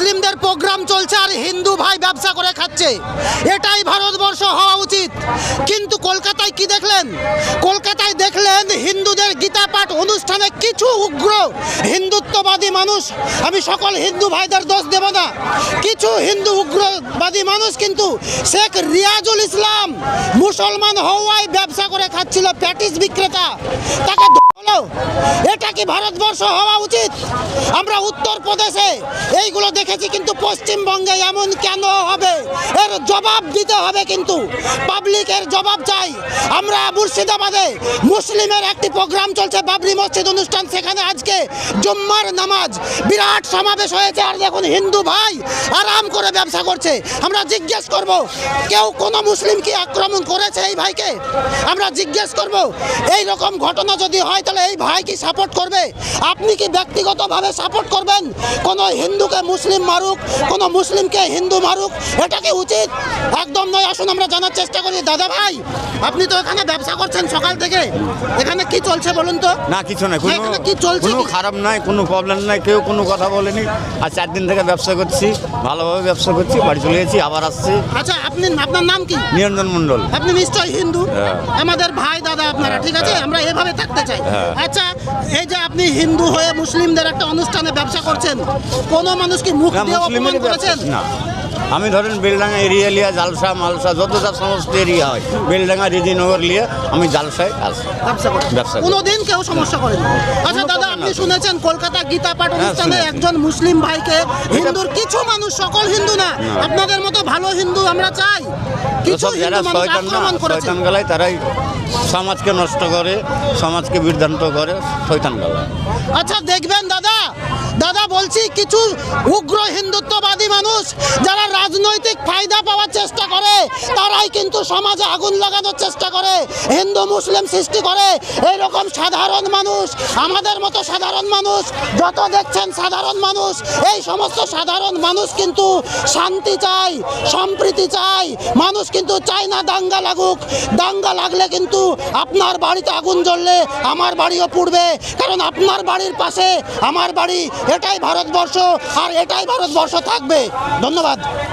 মুসলিমদের প্রোগ্রাম চলছে আর হিন্দু ভাই ব্যবসা করে খাচ্ছে। এটাই ভারতবর্ষ হওয়া উচিত। কিন্তু কলকাতায় কি দেখলেন? কলকাতায় দেখলেন হিন্দুদের গীতা পাঠ অনুষ্ঠানে কিছু উগ্র, হিন্দুত্ববাদী মানুষ। আমি সকল হিন্দু ভাইদের দোষ দেব না। কিছু হিন্দু উগ্রবাদী মানুষ কিন্তু শেখ রিয়াজুল ইসলাম মুসলমান হওয়ায় ব্যবসা করে খাচ্ছিল, প্যাটিস বিক্রেতা। তাকে এটা কি ভারতবর্ষ হওয়া উচিত? আমরা উত্তরপ্রদেশে এইগুলো দেখেছি কিন্তু পশ্চিমবঙ্গে এমন কেন হবে? এর জবাব দিতে হবে কিন্তু। পাবলিকের জবাব চাই। আমরা মুর্শিদাবাদে মুসলিমের একটি প্রোগ্রাম চলছে, বাবরি মসজিদ অনুষ্ঠান। সেখানে আজকে জুম্মার নামাজ। বিরাট সমাবেশ হয়েছে আর দেখুন, হিন্দু ভাই আরাম করে ব্যবসা করছে। আমরা জিজ্ঞেস করব, কেউ কোনো মুসলিম কি আক্রমণ করেছে এই ভাইকে? আমরা জিজ্ঞেস করব, এই রকম ঘটনা যদি হয় তাহলে এই ভাই কি সাপোর্ট করবে? আপনি কি ব্যক্তিগতভাবে সাপোর্ট করবেন? কোনো হিন্দুকে মুসলিম মারুক কোনো মুসলিমকে হিন্দু মারুক এটা কি উচিত? একদম নয়। আসুন আমরা জানার চেষ্টা করি। দাদা ভাই আপনি তো এখানে ব্যবসা করছেন সকাল থেকে। এখানে কি চলছে বলুন তো? না কিছু নাই। কোনো এখানে কি চলছে কোনো খারাপ নাই কোনো প্রবলেম নাই। কেউ কোনো কথা বলেনি। আর চার দিন থেকে ব্যবসা করছি। ভালোভাবে ব্যবসা করছি। বাড়ি চলে গেছি আবার আসছি। আচ্ছা আপনি আপনার নাম কি? নিরঞ্জন মণ্ডল। আপনি নিশ্চয়ই হিন্দু। হ্যাঁ। আমাদের ভাই দাদা আপনারা ঠিক আছে? আমরা এভাবে থাকতে চাই। হ্যাঁ। আচ্ছা এই যে আপনি হিন্দু হয়ে মুসলিমদের একটা অনুষ্ঠানে ব্যবসা করছেন কোন মানুষ কি মুখ না দিয়ে অপমান মুসলিমেরই ব্যবসা করেছেন? না। আমি ধরেন বেলডাঙ্গা এরিয়া লিয়া জালসা মালসা যত যা সমস্ত এরিয়া হয় বেলডাঙ্গা রিদিনগর লিয়ে আমি জালসায় ব্যবসা করেন ব্যবসা করি। কোনোদিন কেউ সমস্যা করেন আচ্ছা দাদা আপনি শুনেছেন কলকাতা গীতা পাঠ হ্যাঁ, অনুষ্ঠানে শুনেছি। একজন মুসলিম ভাইকে হিন্দুর কিছু মানুষ সকল হিন্দু না আপনাদের মতো ভালো হিন্দু আমরা চাই। কিছু সব যারা হিন্দু মানুষ শয়তান না আক্রমণ করেছে। শয়তান গালায় তারাই সমাজকে নষ্ট করে, সমাজকে বিভ্রান্ত করে শয়তান গালায় আচ্ছা দেখবেন দাদা দাদা বলছি, কিছু উগ্র হিন্দুত্ববাদী মানুষ যারা রাজনৈতিক ফায়দা পাওয়ার চেষ্টা করে, তারাই কিন্তু সমাজে আগুন লাগানোর চেষ্টা করে, হিন্দু মুসলিম সৃষ্টি করে। এইরকম সাধারণ মানুষ, আমাদের মতো সাধারণ মানুষ, যত দেখছেন সাধারণ মানুষ, এই সমস্ত সাধারণ মানুষ কিন্তু শান্তি চাই সম্প্রীতি চাই মানুষ কিন্তু চায় না দাঙ্গা লাগুক। দাঙ্গা লাগলে আপনার বাড়িতে আগুন জ্বললে আমার বাড়িও পুড়বে। কারণ আপনার বাড়ির পাশে আমার বাড়ি, এটাই ভারতবর্ষ, আর এটাই ভারতবর্ষ থাকবে। ধন্যবাদ।